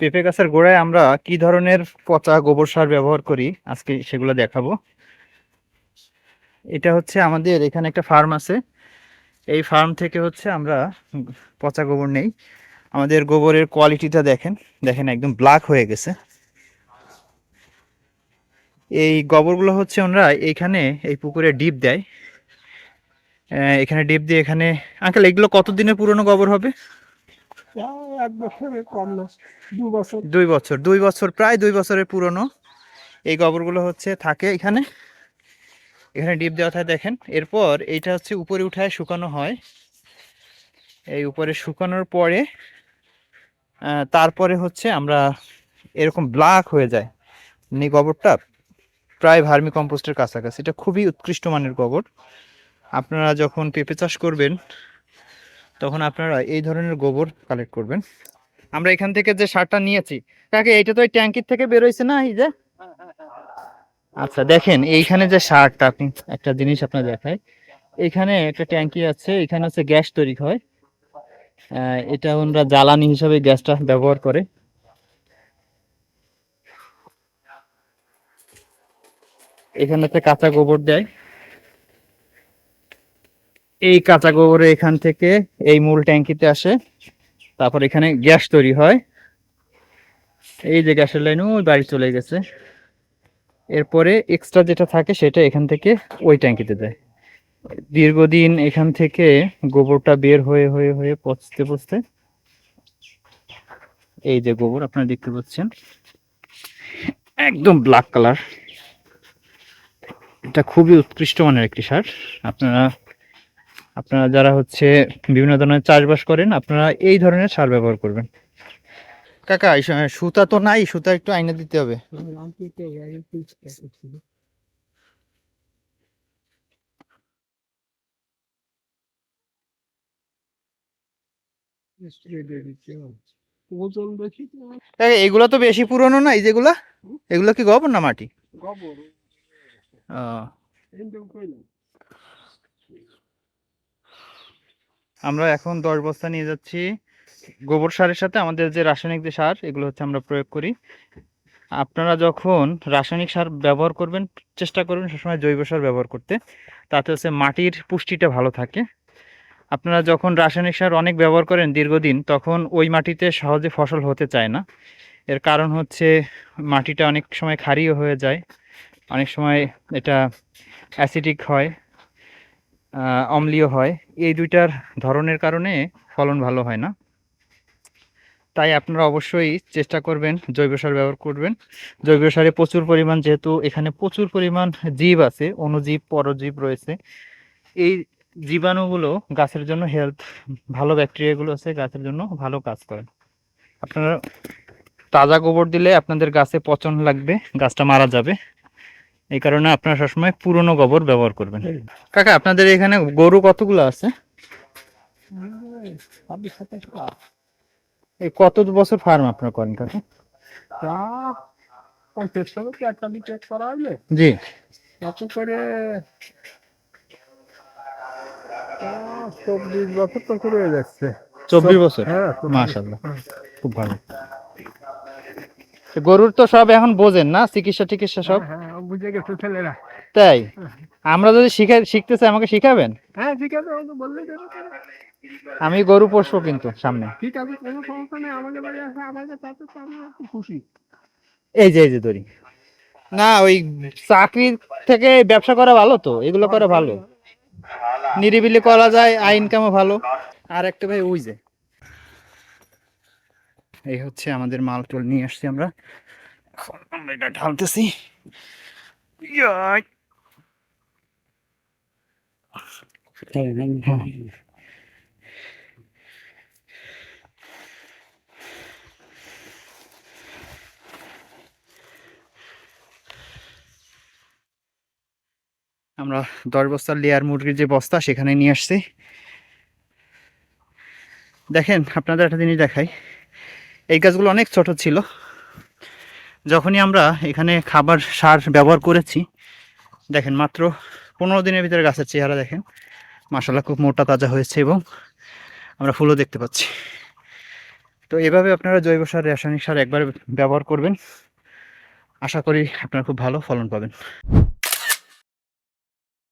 পেঁপে গাছের গোড়ায় আমরা কি ধরনের পচা গোবর সার ব্যবহার করি? আজকে সেগুলো দেখাবো। এটা হচ্ছে আমাদের এখানে একটা ফার্ম আছে। এই ফার্ম থেকে হচ্ছে আমরা পচা গোবর নেই। আমাদের গোবরের কোয়ালিটিটা দেখেন। দেখেন একদম ব্ল্যাক হয়ে গেছে। এই গোবরগুলো হচ্ছে ওনারা এইখানে এই পুকুরে ডিপ দেয়। এখানে ডিপ দিয়ে এখানে আঙ্কেল, এগুলো কতদিনের পুরনো গোবর হবে? এক বছরের দু বছর। দুই বছর দুই বছর, প্রায় দুই বছরের পুরনো। এই গোবরগুলো হচ্ছে, থাকে এখানে। এখানে ডিপ দেওয়া থাকে, দেখেন। এরপর এইটা হচ্ছে উপরে উঠায় শুকানো হয়। এই উপরে শুকানোর পরে তারপরে হচ্ছে আমরা এরকম ব্ল্যাক হয়ে যায়। মানে এই গোবরটা প্রায় ভার্মি কম্পোস্টের কাছাকাছি। এটা খুবই উৎকৃষ্ট মানের গোবর আপনারা যখন পেঁপে চাষ করবেন তখন আপনারা এই ধরনের গোবর কালেক্ট করবেন। আমরা এখান থেকে যে সারটা নিয়েছি, কাকে, এইটা তো ওই ট্যাঙ্কির থেকে বেরোইছে না এই যে? আচ্ছা দেখেন, এইখানে যে সারটা, আপনি একটা জিনিস আপনার দেখায় এখানে একটা ট্যাঙ্কি আছে, এখানে হচ্ছে গ্যাস তৈরি হয়। এটা ওনারা জ্বালানি হিসাবে গ্যাসটা ব্যবহার করে। এখানে হচ্ছে কাঁচা গোবর দেয়। এই কাঁচা গোবর এখান থেকে এই মূল ট্যাঙ্কিতে আসে। তারপর এখানে গ্যাস তৈরি হয়। এই যে গ্যাসের লাইন, ওই বাড়ি চলে গেছে। এরপরে এক্সট্রা যেটা থাকে সেটা এখান থেকে ওই ট্যাঙ্কিতে দেয়। দীর্ঘদিন এখান থেকে গোবরটা বের হয়ে হয়ে হয়ে পচতে পচতে এই যে গোবর আপনারা দেখতে পাচ্ছেন, একদম ব্ল্যাক কালার এটা খুবই উৎকৃষ্ট মানের একটি সার। আপনারা আপনারা যারা হচ্ছে বিভিন্ন ধরনের চাষবাস করেন আপনারা এই ধরনের সার ব্যবহার করবেন। কাকা এই সময় সুতা তো নাই সুতা একটু আইনে দিতে হবে। এগুলো তো বেশি পুরনো না এই যেগুলা? এগুলো কি গোবর না মাটি? গোবর। আমরা এখন দশ বস্তা নিয়ে যাচ্ছি। গোবর সারের সাথে আমাদের যে রাসায়নিক যে সার, এগুলো হচ্ছে আমরা প্রয়োগ করি। আপনারা যখন রাসায়নিক সার ব্যবহার করবেন, চেষ্টা করবেন সবসময় জৈব সার ব্যবহার করতে। তাতে হচ্ছে মাটির পুষ্টিটা ভালো থাকে। আপনারা যখন রাসায়নিক সার অনেক ব্যবহার করেন দীর্ঘদিন, তখন ওই মাটিতে সহজে ফসল হতে চায় না। এর কারণ হচ্ছে মাটিটা অনেক সময় ক্ষারীয় হয়ে যায়। অনেক সময় এটা অ্যাসিডিক হয়। অম্লীয় হয়। এই দুইটার ধরনের কারণে ফলন ভালো হয় না। তাই আপনারা অবশ্যই চেষ্টা করবেন, জৈব সার ব্যবহার করবেন। জৈব সারে প্রচুর পরিমাণ যেহেতু এখানে প্রচুর পরিমাণ জীব আছে, অণুজীব, পরজীব রয়েছে। এই জীবাণুগুলো গাছের জন্য হেলথ ভালো ব্যাকটেরিয়াগুলো আছে, গাছের জন্য ভালো কাজ করে। আপনারা তাজা গোবর দিলে আপনাদের গাছে পচন লাগবে, গাছটা মারা যাবে। এই কারণে আপনারা সবসময় পুরনো গোবর ব্যবহার করবেন। কাকা আপনাদের এখানে গরু কতগুলো আছে? এই কত বছর ফার্ম আপনারা করেন কাকা? জি। করে? চব্বিশ বছর তো করে হয়ে যাচ্ছে। চব্বিশ বছর? হ্যাঁ মাশাল্লাহ খুব ভালো। গরুর তো সব এখন বোঝেন না চিকিৎসা টিকিৎসা সব? হ্যাঁ হ্যাঁ, বুঝে গেছে ছেলেরা। তাই? আমরা যদি শিখে শিখতে চাই আমাকে শিখাবেন? হ্যাঁ বললে আমি গরু পোষবো কিন্তু সামনে। ঠিক আছে কোনো সমস্যা নেই আমাদের বাড়ি আছে আমাদের তাতে তো আমি খুশি। এই যে এই যে দড়ি না ওই চাকরি থেকে ব্যবসা করা ভালো তো এগুলো করা ভালো। নিরিবিলি করা যায় আয় ইনকামও ভালো। আর একটা ভাই ওই যে এই হচ্ছে আমাদের মাল টল নিয়ে আসছি আমরা। এখন আমরা এটা ঢালতেছি। আমরা দশ বস্তার লেয়ার মুরগির যে বস্তা, সেখানে নিয়ে আসছি। দেখেন, আপনাদের একটা জিনিস দেখাই। এই গাছগুলো অনেক ছোট ছিল। যখনই আমরা এখানে খাবার সার ব্যবহার করেছি, দেখেন মাত্র পনেরো দিনের ভিতরে গাছের চেহারা দেখেন। মাসাল্লাহ খুব মোটা তাজা হয়েছে এবং আমরা ফুলও দেখতে পাচ্ছি। তো এভাবে আপনারা জৈব সার, রাসায়নিক সার একবার ব্যবহার করবেন। আশা করি আপনারা খুব ভালো ফলন পাবেন।